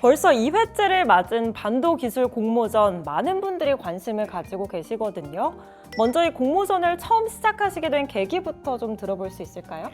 벌써 2회째를 맞은 반도 기술 공모전 많은 분들이 관심을 가지고 계시거든요. 먼저 이 공모전을 처음 시작하시게 된 계기부터 좀 들어볼 수 있을까요?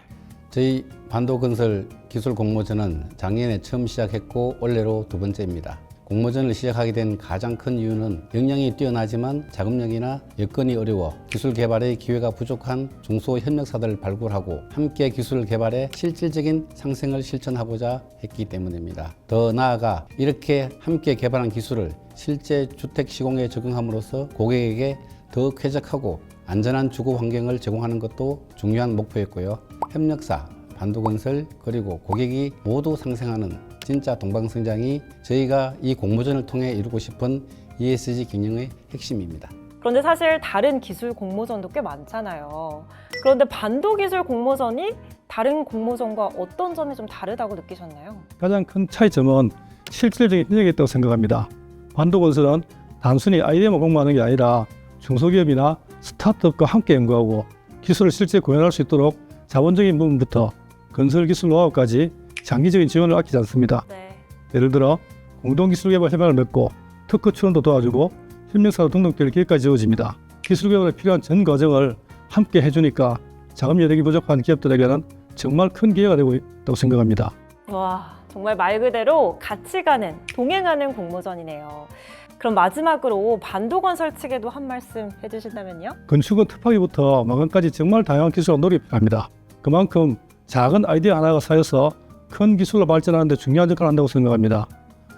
저희 반도건설 기술 공모전은 작년에 처음 시작했고 올해로 두 번째입니다. 공모전을 시작하게 된 가장 큰 이유는 역량이 뛰어나지만 자금력이나 여건이 어려워 기술 개발의 기회가 부족한 중소 협력사들을 발굴하고 함께 기술 개발에 실질적인 상생을 실천하고자 했기 때문입니다. 더 나아가 이렇게 함께 개발한 기술을 실제 주택 시공에 적용함으로써 고객에게 더 쾌적하고 안전한 주거 환경을 제공하는 것도 중요한 목표였고요. 협력사, 반도건설 그리고 고객이 모두 상생하는 진짜 동방성장이 저희가 이 공모전을 통해 이루고 싶은 ESG 경영의 핵심입니다. 그런데 사실 다른 기술 공모전도 꽤 많잖아요. 그런데 반도 기술 공모전이 다른 공모전과 어떤 점이 좀 다르다고 느끼셨나요? 가장 큰 차이점은 실질적인 협력이 있다고 생각합니다. 반도 건설은 단순히 아이디어만 공부하는 게 아니라 중소기업이나 스타트업과 함께 연구하고 기술을 실제 구현할 수 있도록 자본적인 부분부터 건설 기술 노하우까지 장기적인 지원을 아끼지 않습니다. 네. 예를 들어 공동기술개발 협약을 맺고 특허 출원도 도와주고 협력사로 등록될 기회까지 지어집니다. 기술개발에 필요한 전 과정을 함께 해주니까 자금 여력이 부족한 기업들에게는 정말 큰 기회가 되고 있다고 생각합니다. 와, 정말 말 그대로 같이 가는, 동행하는 공모전이네요. 그럼 마지막으로 반도건설 측에도 한 말씀 해주신다면요? 건축은 특파기부터 마감까지 정말 다양한 기술과 노력이 필요합니다. 그만큼 작은 아이디어 하나가 쌓여서 큰 기술로 발전하는 데 중요한 역할을 한다고 생각합니다.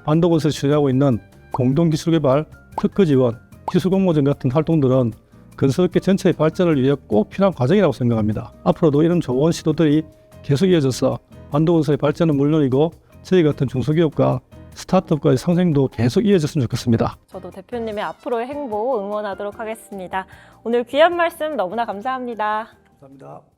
반도건설이 추진하고 있는 공동기술개발, 특허 지원, 기술공모전 같은 활동들은 건설업계 전체의 발전을 위해 꼭 필요한 과정이라고 생각합니다. 앞으로도 이런 좋은 시도들이 계속 이어져서 반도건설의 발전은 물론이고 저희 같은 중소기업과 스타트업과의 상생도 계속 이어졌으면 좋겠습니다. 저도 대표님의 앞으로의 행보 응원하도록 하겠습니다. 오늘 귀한 말씀 너무나 감사합니다. 감사합니다.